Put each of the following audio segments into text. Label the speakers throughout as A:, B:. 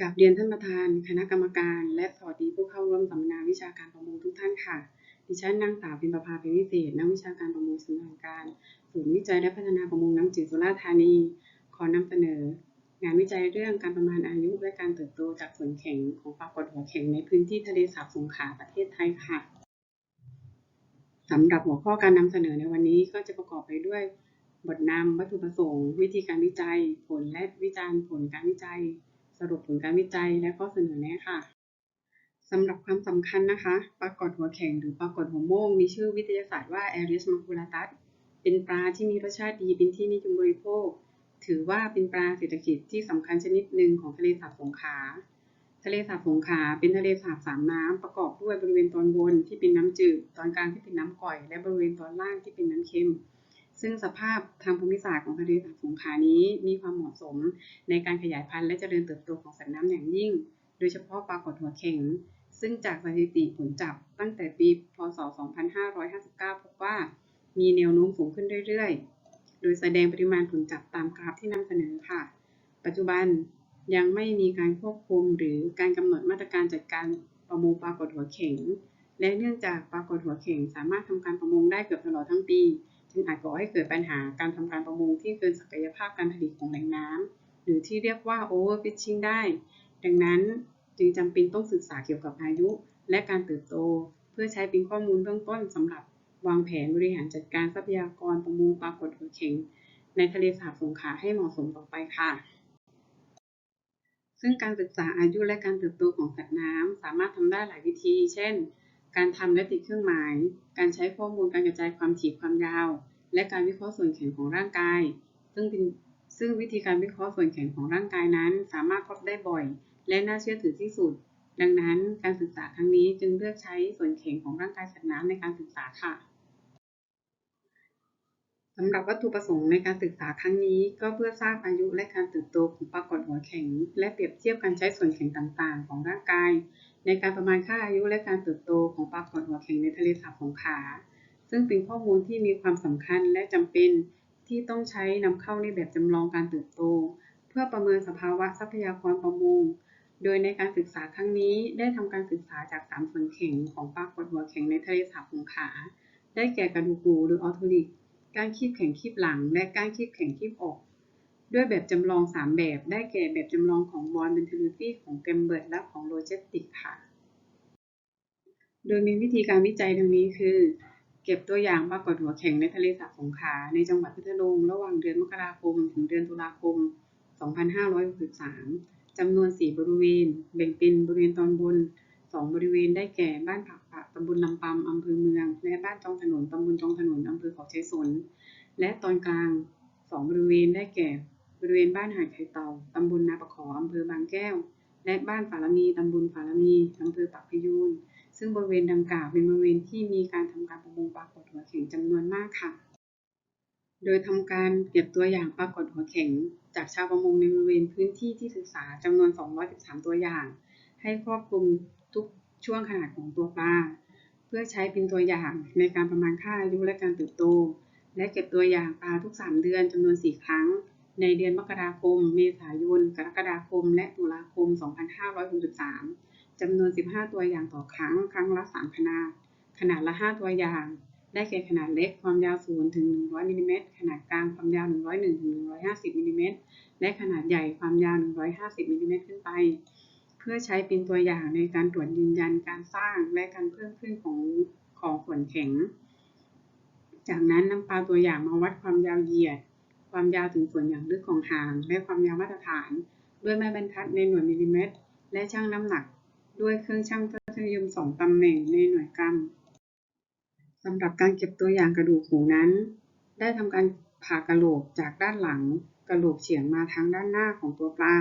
A: กราบเรียนท่านประธาน คณะกรรมการ และสวัสดีผู้เข้าร่วมสัมมนาวิชาการประมงทุกท่านค่ะ ดิฉันนางสาวพิมประภาเป็นวิเศษ นักวิชาการประมงศูนย์ทางการศูนย์วิจัยและพัฒนาประมงน้ำจืดสุราษฎร์ธานี ขอนำเสนอ งานวิจัยเรื่องการประมาณอายุและการเติบโตจากส่วนแข็งของปลากดหัวแข็งในพื้นที่ทะเลสาบสงขลาประเทศไทยค่ะสำหรับหัวข้อการนำเสนอในวันนี้ก็จะประกอบไปด้วย บทนำวัตถุประสงค์ วิธีการวิจัย ผลและวิจารณ์ผลการวิจัย สรุปผลการวิจัยและข้อเสนอแนะค่ะสำหรับความสำคัญนะคะปลากดหัวแข็งหรือปลากดหัวโม่งมีชื่อวิทยาศาสตร์ว่า Aries maculatus เป็นปลาที่มีรสชาติดีเป็นที่นิยมบริโภค ถือว่าเป็นปลาเศรษฐกิจที่สำคัญชนิดหนึ่งของทะเลสาบสงขลาทะเลสาบสงขลาเป็นทะเลสาบสามน้ำประกอบด้วยบริเวณตอนบนที่เป็นน้ำจืด ตอนกลางที่เป็นน้ำก่อย และบริเวณตอนล่างที่เป็นน้ำเค็ม ซึ่งสภาพทางภูมิศาสตร์ของทะเลสาบสงขลานี้มีความเหมาะสมในการขยายพันธุ์และเจริญเติบโตของสัตว์น้ำอย่างยิ่ง โดยเฉพาะปลากดหัวเข็ง ซึ่งจากสถิติผลจับตั้งแต่ปี พศ 2559 พบว่ามีแนวโน้มสูงขึ้นเรื่อยๆ โดยแสดงปริมาณผลจับตามกราฟที่นำเสนอค่ะ ปัจจุบันยังไม่มีการควบคุมหรือการกำหนดมาตรการจัดการประมงปลากดหัวเข็ง และเนื่องจากปลากดหัวเข่งสามารถทำการประมงได้เกือบตลอดทั้งปีึงอาจก่อให้เกิดปัญหาการทำการประมงที่เกินศักยภาพการผลิตของแหล่งน้ำหรือที่เรียกว่า overfishing ได้ ดังนั้นจึงจำเป็นต้องศึกษาเกี่ยวกับอายุ และการเติบโต เพื่อใช้เป็นข้อมูลเบื้องต้นสำหรับวางแผนบริหารจัดการทรัพยากรประมงปลากดหัวเข็งในทะเลสาบสงขลาให้เหมาะสมต่อไปค่ะ ซึ่งการศึกษาอายุและการเติบโตของสัตว์น้ำสามารถทำได้หลายวิธี เช่น การทำและติดเครื่องหมาย การใช้ข้อมูลการกระจายความถี่ความยาว และการวิเคราะห์ส่วนแข็งของร่างกาย ซึ่งเป็นซึ่งวิธีการวิเคราะห์ส่วนแข็งของร่างกายนั้น สามารถพบได้บ่อย และน่าเชื่อถือที่สุด ดังนั้นการศึกษาครั้งนี้จึงเลือกใช้ส่วนแข็งของร่างกายสัตว์น้ำในการศึกษาค่ะสำหรับวัตถุประสงค์ในการศึกษาครั้งนี้ ก็เพื่อทราบอายุและการเติบโตของปลากดหัวแข็ง และเปรียบเทียบการใช้ส่วนแข็งต่างๆ ของร่างกาย ในการประมาณค่าอายุและการเติบโตของปลากดหัวแข็งในทะเลสาบสงขลาซึ่งเป็นข้อมูลที่มีความสำคัญและจำเป็นที่ต้องใช้นำเข้าในแบบจำลองการเติบโต เพื่อประเมินสภาวะทรัพยากรประมง โดยในการศึกษาครั้งนี้ได้ทำการศึกษาจาก3ส่วนแข็งของปลากดหัวแข็งในทะเลสาบสงขลาได้แก่กระดูกหูหรือออโทลิกก้านคีบแข็งคีบหลัง และก้านคีบแข็งคีบอก ด้วยแบบจำลอง 3 แบบ ได้แก่แบบจำลองของบอลเบนเทลูตี้ของแกมเบิร์ตและของโรเจสติกค่ะ โดยมีวิธีการวิจัยดังนี้คือ เก็บตัวอย่างปรากฏหัวแข็งในทะเลสาบสงขลาในจังหวัดพัทลุงระหว่างเดือนมกราคม ถึงเดือนตุลาคม 2563จำนวน 4 บริเวณ แบ่งเป็นบริเวณตอนบน 2 บริเวณได้แก่บ้านผักปะตำบลลำปำอำเภอเมือง และบ้านจองถนนตำบลจองถนนอำเภอเขาชัยสน และตอนกลาง 2 บริเวณได้แก่ บริเวณบ้านหาดไข่เต่าตำบลนาประขออำเภอบางแก้ว และบ้านฝาละมีตำบลฝาละมีอำเภอปากพยูนซึ่งบริเวณดังกล่าวเป็นบริเวณที่มีการทำการประมงปลากดหัวแข็งจำนวนมากค่ะ โดยทำการเก็บตัวอย่างปลากดหัวแข็ง จากชาวประมงในบริเวณพื้นที่ที่ศึกษาจำนวน 213 ตัวอย่าง ให้ครอบคลุมทุกช่วงขนาดของตัวปลา เพื่อใช้เป็นตัวอย่างในการประมาณค่าอายุและการเติบโต และเก็บตัวอย่างปลาทุก 3 เดือนจำนวน 4 ครั้ง ในเดือนมกราคม เมษายน กรกฎาคม และตุลาคม 2563จำนวน 15 ตัวอย่างต่อครั้ง ครั้งละ 3 ขนาด ขนาดละ 5 ตัวอย่าง ได้แก่ขนาดเล็ก ความยาว 0 ถึง 100มิลลิเมตร ขนาดกลาง ความยาว 101 ถึง 150มิลลิเมตร และขนาดใหญ่ ความยาว 150มิลลิเมตรขึ้นไป เพื่อใช้เป็นตัวอย่างในการตรวจยืนยันการสร้างและการเพิ่มขึ้นของของส่วนแข็ง จากนั้นนำปลาตัวอย่างมาวัดความยาวเหยียด ความยาวถึงส่วนอย่างลึกของหาง และความยาวมาตรฐาน ด้วยไม้บรรทัดในหน่วยมิลลิเมตร และชั่งน้ำหนัก ด้วยเครื่องชั่งพัทยมสองตำแหน่งในหน่วยกรัมสำหรับการเก็บตัวอย่างกระดูกหูนั้น ได้ทำการผ่ากระโหลกจากด้านหลังกระโหลกเฉียงมาทางด้านหน้าของตัวปลา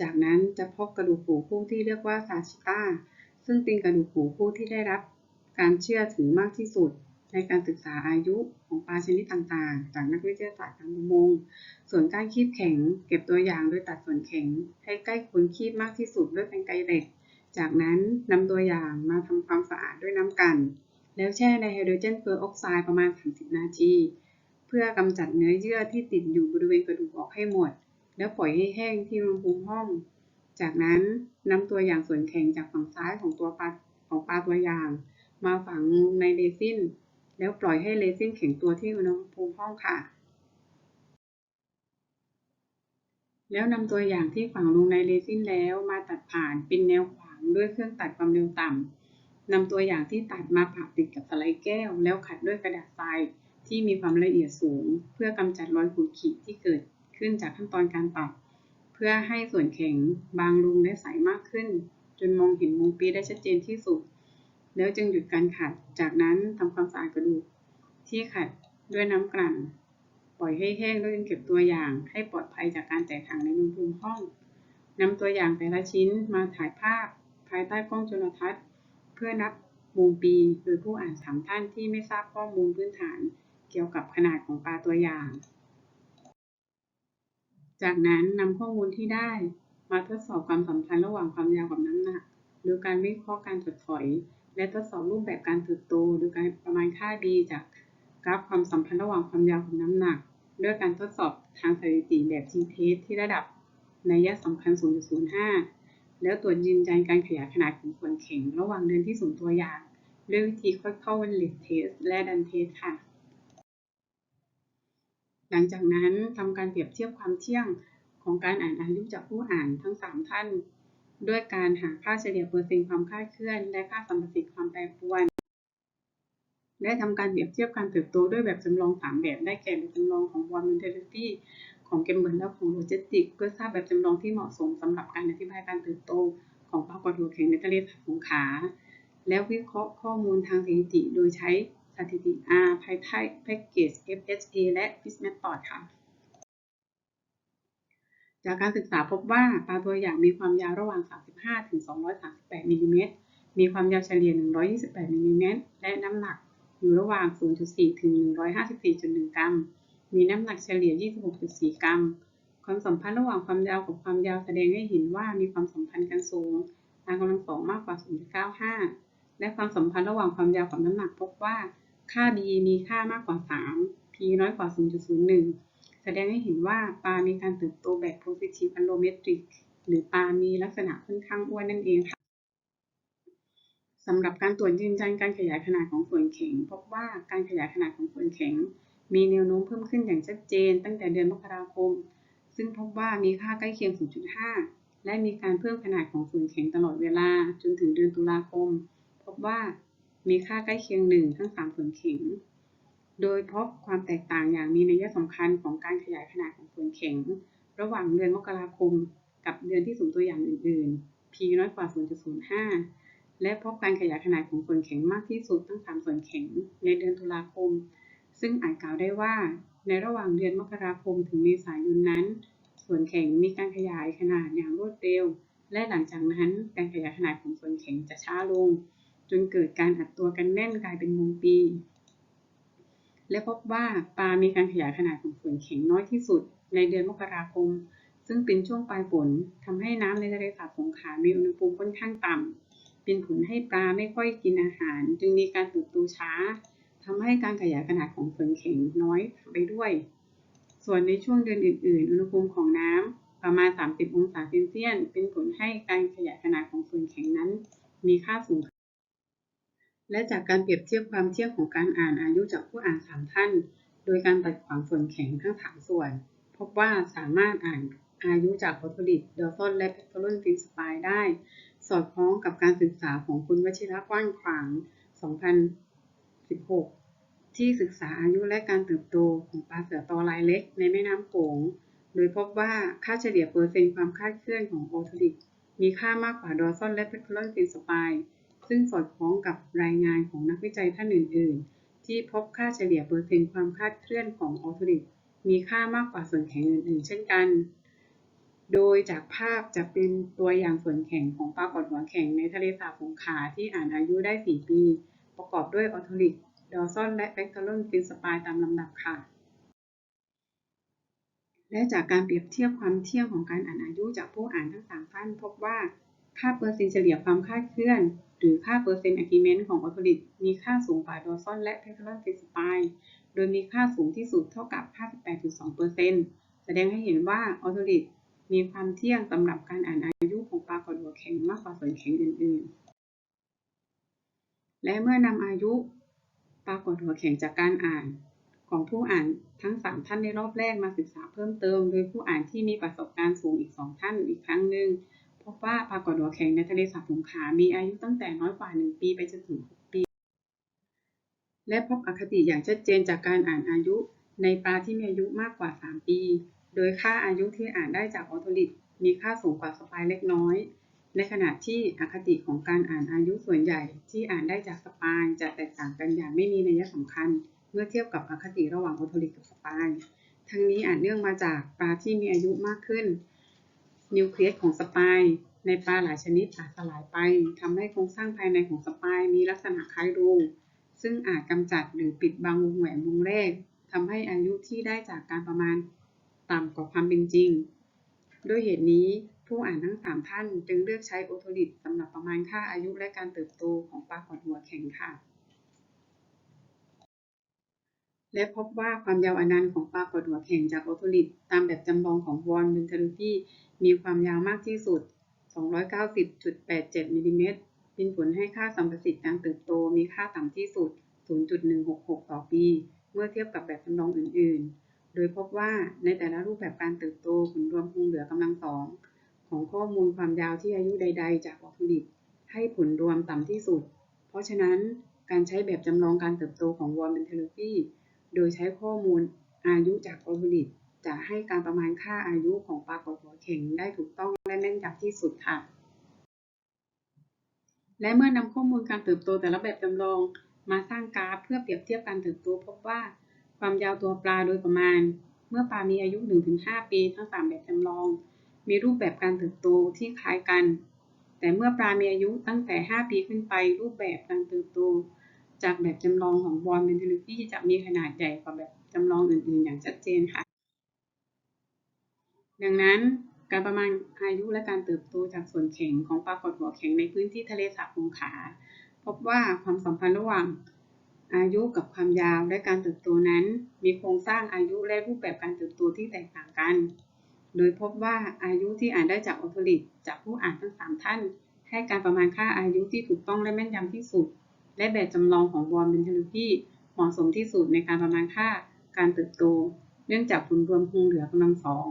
A: จากนั้นจะพบกระดูกหูคู่ที่เรียกว่าซาชิต้าซึ่งเป็นกระดูกหูคู่ที่ได้รับการเชื่อถือมากที่สุด ในการศึกษาอายุของปลาชนิดต่างๆ จากนักวิทยาศาสตร์การประมง ส่วนก้านคีบแข็ง เก็บตัวอย่างโดยตัดส่วนแข็ง ให้ใกล้โคนคีบมากที่สุดด้วยเป็นไกรเหล็ก จากนั้นนำตัวอย่างมาทำความสะอาดด้วยน้ำกัน แล้วแช่ในไฮโดรเจนเปอร์ออกไซด์ประมาณ 30 นาที เพื่อกำจัดเนื้อเยื่อที่ติดอยู่บริเวณกระดูกออกให้หมด แล้วปล่อยให้แห้งที่อุณหภูมิห้อง จากนั้นนำตัวอย่างส่วนแข็งจากฝั่งซ้ายของตัวปลาของปลาตัวอย่าง มาฝังในเรซิน แล้วปล่อยให้เรซินแข็งตัวที่อุณหภูมิห้องค่ะ แล้วนำตัวอย่างที่ฝังลงในเรซินแล้วมาตัดผ่านเป็นแนวขวางด้วยเครื่องตัดความเร็วต่ำนำตัวอย่างที่ตัดมาผ่าติดกับสไลด์แก้ว แล้วขัดด้วยกระดาษทรายที่มีความละเอียดสูง เพื่อกำจัดรอยขูดขีดที่เกิดขึ้นจากขั้นตอนการตัด เพื่อให้ส่วนแข็งบางลงและใสมากขึ้น จนมองเห็นมุมปีได้ชัดเจนที่สุด แล้วจึงหยุดการขัด จากนั้นทำความสะอาดกระดูกที่ขัดด้วยน้ำกลั่น ปล่อยให้แห้งแล้วจึงเก็บตัวอย่าง ให้ปลอดภัยจากการแตกหักในอุณหภูมิห้องนำตัวอย่างแต่ละชิ้นมาถ่ายภาพ ภายใต้กล้องจุลทรรศน์ เพื่อนับมุมปีโดยผู้อ่านสามท่านที่ไม่ทราบข้อมูลพื้นฐานเกี่ยวกับขนาดของปลาตัวอย่าง จากนั้นนำข้อมูลที่ได้มาทดสอบความสัมพันธ์ระหว่างความยาวกับน้ำหนักโดยการวิเคราะห์การถดถอย และทดสอบรูปแบบการเติบโตโดยการประมาณค่า b จากกราฟความสัมพันธ์ระหว่างความยาวกับน้ำหนัก ด้วยการทดสอบทางสถิติแบบ t-test ที่ระดับนัยสำคัญ 0.05 แล้วตรวจยืนยันการขยายขนาดของส่วนแข็งระหว่างเดือนที่สุ่มตัวอย่าง ด้วยวิธีค่อยเข้าวันลิตเทสและดันเทสค่ะ หลังจากนั้นทำการเปรียบเทียบความเที่ยงของการอ่านอายุจากผู้อ่านทั้ง 3 ท่าน ด้วยการหาค่าเฉลี่ยเปอร์เซ็นต์ความคลาดเคลื่อน และค่าสัมประสิทธิ์ความแปรปรวน และทำการเปรียบเทียบการเติบโตด้วยแบบจำลอง 3 แบบ ได้แก่แบบจำลองของ Warm Mentality ของเกมเบิร์และของโลจิสติกเพื่อทราบแบบจำลองที่เหมาะสมสำหรับการอธิบายการเติบโตของปรากฏหัวแข็งในทะเลสาบสงขลาแล้ววิเคราะห์ข้อมูลทางสถิติ โดยใช้สถิติ R ภายใต้แพ็กเกจ FHA และ FIS Method ค่ะ จากการศึกษาพบว่าปลาตัวอย่างมีความยาวระหว่าง 35 ถึง 238มิลลิเมตร มีความยาวเฉลี่ย 128มิลลิเมตร และน้ำหนักอยู่ระหว่าง 0.4 ถึง 154.1 กรัม มีน้ำหนักเฉลี่ย 26.4 กรัม ความสัมพันธ์ระหว่างความยาวกับความยาวแสดงให้เห็นว่ามีความสัมพันธ์กันสูง r กำลังสองมากกว่า 0.95 และความสัมพันธ์ระหว่างความยาวกับน้ำหนักพบว่า ค่า b มีค่ามากกว่า 3 p น้อยกว่า 0.01 แสดงให้เห็นว่าปลามีการเติบโตแบบ positive allometric หรือปลามีลักษณะค่อนข้างอ้วนนั่นเองค่ะสำหรับการตรวจยืนยันการขยายขนาดของส่วนแข็ง พบว่าการขยายขนาดของส่วนแข็ง มีแนวโน้มเพิ่มขึ้นอย่างชัดเจน ตั้งแต่เดือนมกราคม ซึ่งพบว่ามีค่าใกล้เคียง 0.5 และมีการเพิ่มขนาดของส่วนแข็งตลอดเวลาจนถึงเดือนตุลาคม พบว่ามีค่าใกล้เคียง 1 ทั้ง 3 ส่วนแข็ง โดยพบความแตกต่างอย่างมีนัยสำคัญของการขยายขนาดของส่วนแข็ง ระหว่างเดือนมกราคม กับเดือนที่สุ่มตัวอย่างอื่น ๆ p น้อยกว่า 0.05 และพบการขยายขนาดของส่วนแข็งมากที่สุดทั้ง 3 ส่วนแข็งในเดือนตุลาคม ซึ่งอาจกล่าวได้ว่า ในระหว่างเดือนมกราคมถึงเมษายนนั้น ส่วนแข็งมีการขยายขนาดอย่างรวดเร็ว และหลังจากนั้นการขยายขนาดของส่วนแข็งจะช้าลง จนเกิดการอัดตัวกันแน่นกลายเป็นมุมปี และพบว่าปลามีการขยายขนาดของส่วนแข็งน้อยที่สุด ในเดือนมกราคม ซึ่งเป็นช่วงปลายฝนทำให้น้ำในทะเลสาบสงขลามีอุณหภูมิค่อนข้างต่ำเป็นผลให้ปลาไม่ค่อยกินอาหาร จึงมีการเติบโตช้าทำให้การขยายขนาดของส่วนแข็งน้อยไปด้วย ส่วนในช่วงเดือนอื่น ๆ อุณหภูมิของน้ำประมาณ 30 องศาเซนเซียสเป็นผลให้การขยายขนาดของส่วนแข็งนั้น มีค่าสูง และจากการเปรียบเทียบความเที่ยงของการอ่านอายุจากผู้อ่าน 3 ท่าน โดยการตัดขวางส่วนแข็งทั้ง 3 ส่วน พบว่าสามารถอ่านอายุจากวัตถุดิบดอร์ซอนและเพทรอนฟินสปายได้ สอดคล้องกับการศึกษาของคุณวชิระกว้างขวาง 2016 ที่ศึกษาอายุและการเติบโตของปลาเสือตอลายเล็กในแม่น้ำโขง โดยพบว่าค่าเฉลี่ยเปอร์เซ็นต์ความคลาดเคลื่อนของออโทลิกมีค่ามากกว่าดอซอนและเพทรอนฟินสปาย ซึ่งสอดคล้องกับรายงานของนักวิจัยท่านอื่น ๆ ที่พบค่าเฉลี่ยเปอร์เซ็นต์ความคาดเคลื่อนของออโทลิกมีค่ามากกว่าส่วนแข็งอื่น ๆ เช่นกัน โดยจากภาพจะเป็นตัวอย่างส่วนแข็งของปลากอดหัวแข็งในทะเลสาบสงขลาที่อ่านอายุได้ 4 ปี ประกอบด้วยออโทลิกดอซอนและแบคทอรอนฟินสปายตามลำดับค่ะ และจากการเปรียบเทียบความเที่ยงของการอ่านอายุจากผู้อ่านทั้ง3ท่านพบว่าค่าเปอร์เซ็นต์เฉลี่ยความคาดเคลื่อน หรือค่าเปอร์เซ็นต์อะกิเมนต์ของออโทลิกมีค่าสูงกว่าดอซอนและเทอรอนฟิสปายโดยมีค่าสูงที่สุดเท่ากับ 58.2%แสดงให้เห็นว่าออโทลิกมีความเที่ยงสำหรับการอ่านอายุของปลากดหัวแข็งมากกว่าส่วนแข็งอื่นๆ และเมื่อนำอายุปรากฏหัวแข็งจากการอ่านของผู้อ่านทั้ง 3 ท่านในรอบแรกมาศึกษาเพิ่มเติม โดยผู้อ่านที่มีประสบการณ์สูงอีก 2 ท่านอีกครั้งหนึ่ง พบว่าปรากฏหัวแข็งในทะเลสาบสงขามีอายุตั้งแต่น้อยกว่า 1 ปีไปจนถึง 6 ปี และพบอคติอย่างชัดเจนจากการอ่านอายุในปลาที่มีอายุมากกว่า 3 ปี โดยค่าอายุที่อ่านได้จากออโตลิตมีค่าสูงกว่าสปายเล็กน้อย ในขณะที่อคติของการอ่านอายุส่วนใหญ่ที่อ่านได้จากสปายจะแตกต่างกันอย่างไม่มีนัยสำคัญ เมื่อเทียบกับอคติระหว่างออโตลิตกับสปาย ทั้งนี้อาจเนื่องมาจากปลาที่มีอายุมากขึ้น นิวเคลียสของสปายในปลาหลายชนิดอาจสลายไปทำให้โครงสร้างภายในของสปายมีลักษณะคล้ายรูซึ่งอาจกำจัดหรือปิดบังวงแหวนวงแรกทำให้อายุที่ได้จากการประมาณต่ำกว่าความเป็นจริง ด้วยเหตุนี้ผู้อ่านทั้ง 3 ท่านจึงเลือกใช้โอโทลิตสำหรับประมาณค่าอายุและการเติบโตของปลาขอดหัวแข็งค่ะ และพบว่าความยาวอนันต์ของปลากดหัวแข็งจากโอโทลิตตามแบบจำลองของวอนเบนเทอร์ฟีมีความยาวมากที่สุด 290.87มิลลิเมตรเป็นผลให้ค่าสัมประสิทธิ์การเติบโตมีค่าต่ำที่สุด 0.166 ต่อปี เมื่อเทียบกับแบบจำลองอื่น ๆ โดยพบว่าในแต่ละรูปแบบการเติบโตผลรวมคงเหลือกำลังสองของข้อมูลความยาวที่อายุใด ๆ จากออโทลิตให้ผลรวมต่ำที่สุด เพราะฉะนั้นการใช้แบบจำลองการเติบโตของวอร์เบนเทอร์ฟี โดยใช้ข้อมูลอายุจากออโทลิตจะให้การประมาณค่าอายุของปลากดหัวเข็งได้ถูกต้องและแม่นยำที่สุดค่ะ และเมื่อนำข้อมูลการเติบโตแต่ละแบบจำลองมาสร้างกราฟเพื่อเปรียบเทียบการเติบโตพบว่า ความยาวตัวปลาโดยประมาณ เมื่อปลามีอายุ 1-5 ปีทั้ง 3 แบบจำลอง มีรูปแบบการเติบโตที่คล้ายกัน แต่เมื่อปลามีอายุตั้งแต่ 5 ปีขึ้นไป รูปแบบการเติบโต จากแบบจำลองของบอลเมนเทลิตี้จะมีขนาดใหญ่กว่าแบบจำลองอื่นๆ อย่างชัดเจนค่ะ ดังนั้นการประมาณอายุและการเติบโตจากส่วนแข็งของปลากดหัวแข็งในพื้นที่ทะเลสาบสงขลาพบว่าความสัมพันธ์ระหว่างอายุกับความยาวและการเติบโตนั้น มีโครงสร้างอายุและรูปแบบการเติบโตที่แตกต่างกัน โดยพบว่าอายุที่อ่านได้จากออโตลิตจากผู้อ่านทั้ง 3 ท่าน ให้การประมาณค่าอายุที่ถูกต้องและแม่นยำที่สุด และแบบจำลองของวอร์เบนเทอร์ฟีเหมาะสมที่สุดในการประมาณค่าการเติบโต เนื่องจากผลรวมคงเหลือกำลังสอง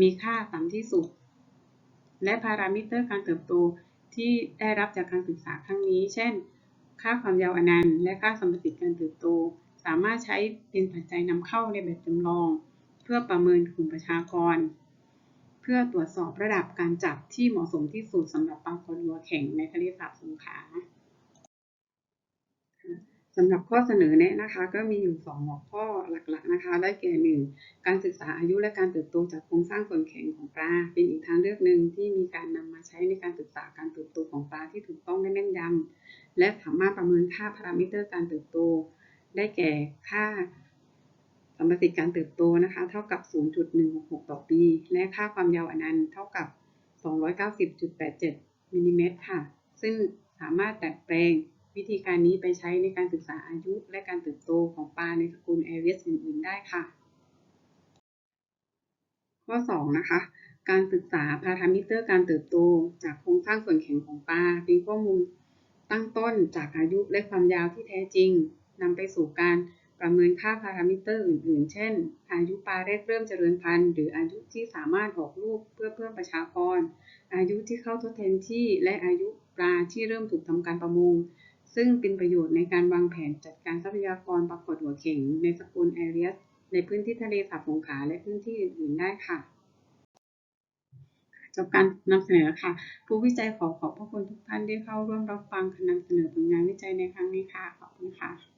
A: มีค่าต่ำที่สุด และพารามิเตอร์การเติบโตที่ได้รับจากการศึกษาครั้งนี้ เช่น ค่าความยาวอนันต์ และค่าสมรติการเติบโต สามารถใช้เป็นปัจจัยนำเข้าในแบบจำลอง เพื่อประเมินกลุ่มประชากร เพื่อตรวจสอบระดับการจับที่เหมาะสมที่สุดสำหรับปลาคอดัวแข็งในทะเลสาบสงขลา สำหรับข้อเสนอแนะนะคะ ก็มีอยู่ 2 หัวข้อหลักๆนะคะ ได้แก่ 1. การศึกษาอายุและการเติบโตจากโครงสร้างส่วนแข็งของปลา เป็นอีกทางเลือกหนึ่งที่มีการนำมาใช้ในการศึกษาการเติบโตของปลาที่ถูกต้องและแม่นยำและสามารถประเมินค่าพารามิเตอร์การเติบโต ได้แก่ค่าสมรติการเติบโตนะคะ เท่ากับ 0.166 ต่อปี และค่าความยาวอนันต์เท่ากับ 290.87มิลลิเมตรค่ะ ซึ่งสามารถดัดแปลง วิธีการนี้ไปใช้ในการศึกษาอายุและการเติบโตของปลาในสกุลแอเรียสอื่นๆได้ค่ะ ข้อ 2 นะคะ การศึกษาพารามิเตอร์การเติบโต จากโครงสร้างส่วนแข็งของปลาเป็นข้อมูลตั้งต้นจากอายุและความยาวที่แท้จริงนำไปสู่การประเมินค่าพารามิเตอร์อื่นๆ เช่น อายุปลาแรกเริ่มเจริญพันธุ์ หรืออายุที่สามารถออกลูกเพื่อเพิ่มประชากร อายุที่เข้าทดแทนที่ และอายุปลาที่เริ่มถูกทำการประมง ซึ่งเป็นประโยชน์ในการวางแผนจัดการทรัพยากรปรากฏหัวเข่งในสกุลแอเรียสในพื้นที่ทะเลสาบสงขลาและพื้นที่อื่นๆได้ค่ะจบการนำเสนอค่ะ ผู้วิจัยขอขอบพระคุณทุกท่านที่เข้าร่วมรับฟังการนำเสนอผลงานวิจัยในครั้งนี้ค่ะ ขอบคุณค่ะ